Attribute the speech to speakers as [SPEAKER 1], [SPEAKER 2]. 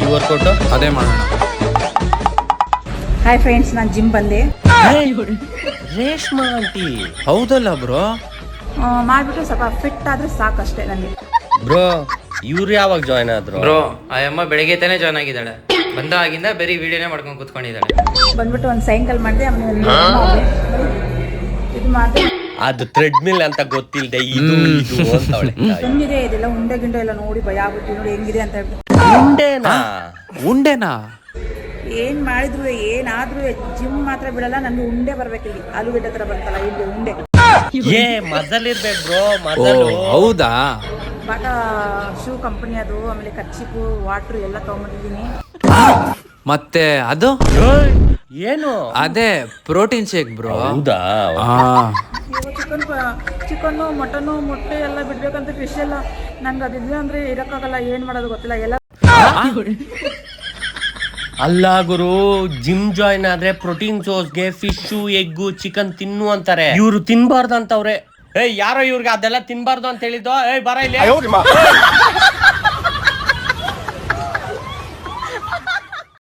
[SPEAKER 1] ಈ ವರ್ಕೌಟು
[SPEAKER 2] ಅದೇ ಮಾಡೋಣ.
[SPEAKER 3] ಹಾಯ್ ಫ್ರೆಂಡ್ಸ್ ನಾನು ಜಿಮ್ ಬಂದೆ.
[SPEAKER 1] ರೇಷ್ಮಾ ಆಂಟಿ.
[SPEAKER 2] ಹೌದಲ್ಲ ಬ್ರೋ?
[SPEAKER 3] ಮಾಡ್ಬಿಟ್ಟು ಸ್ವಲ್ಪ ಫಿಟ್ ಆದ್ರೆ ಸಾಕಷ್ಟೇ ನನಗೆ
[SPEAKER 1] ಬ್ರೋ ಇವ್ರು ಯಾವಾಗ ಜಾಯ್ನ್ ಆದ್ರು?
[SPEAKER 4] ಬ್ರೋ ಆ ಅಮ್ಮ ಬೆಳಗ್ಗೆ ತಾನೇ ಜಾಯ್ನ್ ಆಗಿದ್ದಾಳೆ. ಬಂದಾಗಿಂದ ಬರೀ ವಿಡಿಯೋನೇ ಮಾಡ್ಕೊಂಡು ಕೂತ್ಕೊಂಡಿದ್ದಾಳೆ.
[SPEAKER 3] ಬಂದ್ಬಿಟ್ಟು ಒಂದು ಸೈಕಲ್ ಮಾಡಿದೆ ಆಮೇಲೆ
[SPEAKER 1] ಅದು ಥ್ರೆಡ್ಮಿಲ್ ಅಂತ ಗೊತ್ತಿಲ್ಲದೆ ಇದು ಇದು ಅಂತವಳೆ
[SPEAKER 3] ಹೆಂಗಿದೆ ಇದೆಲ್ಲ? ಉಂಡೆ ಗಿಂಡೆ ಎಲ್ಲ ನೋಡಿ ಭಯ ಆಗ್ಬಿಟ್ಟು ನೋಡಿ ಹೆಂಗಿದೆ ಅಂತ ಹೇಳ್ಬಿಟ್ಟು.
[SPEAKER 1] ಉಂಡೆನಾ?
[SPEAKER 2] ಉಂಡೆನಾ?
[SPEAKER 3] ಏನ್ ಮಾಡಿದ್ರು ಏನಾದ್ರೂ ಜಿಮ್ ಮಾತ್ರ ಬಿಡಲ್ಲ ನನ್ಗೆ ಉಂಡೆ ಬರ್ಬೇಕು ಇಲ್ಲಿ. ಆಲೂಗಡ್ಡೆ ತರ ಬರ್ತಲ್ಲ ಇಲ್ಲಿ ಉಂಡೆ.
[SPEAKER 1] ಏ ಮಜಲ್ ಇರ್ಬೇಕು ಬ್ರೋ ಮಜಲು.
[SPEAKER 2] ಹೌದಾ?
[SPEAKER 3] ಬಟ ಶೂ ಕಂಪನಿ ಅದು ಆಮೇಲೆ ಕರ್ಚಿಪು ವಾಟ್ರು ಎಲ್ಲ ತಗೊಂಬಂದಿದ್ದೀನಿ.
[SPEAKER 2] ಮತ್ತೆ ಅದು?
[SPEAKER 1] ಏನು?
[SPEAKER 2] ಅದೇ ಪ್ರೋಟೀನ್ ಶೇಕ್ ಬ್ರೋ
[SPEAKER 1] ಹೌದಾ?
[SPEAKER 3] ಚಿಕನ್ ಚಿಕನ್ನು ಮಟನ್ನು ಮೊಟ್ಟೆ ಎಲ್ಲ ಬಿಡ್ಬೇಕಂತ ಫಿಶ್ ಎಲ್ಲ ನಂಗೆ ಅದಿಲ್ಲ ಅಂದ್ರೆ ಇರಕ್ಕಾಗಲ್ಲ ಏನ್ ಮಾಡೋದು ಗೊತ್ತಿಲ್ಲ. ಎಲ್ಲ
[SPEAKER 1] ಅಲ್ಲ ಗುರು ಜಿಮ್ ಜಾಯ್ನ್ ಆದ್ರೆ ಪ್ರೋಟೀನ್ ಸೋಸ್ಗೆ ಫಿಶ್ ಎಗ್ಗು ಚಿಕನ್ ತಿನ್ನು ಅಂತಾರೆ. ಇವ್ರು ತಿನ್ಬಾರ್ದು ಅಂತವ್ರೆ. ಏಯ್ ಯಾರೋ ಇವ್ರಿಗೆ ಅದೆಲ್ಲ ತಿನ್ಬಾರ್ದು ಅಂತ ಹೇಳಿದ್ದು? ಏಯ್ ಬರ ಇಲ್ಲಿ.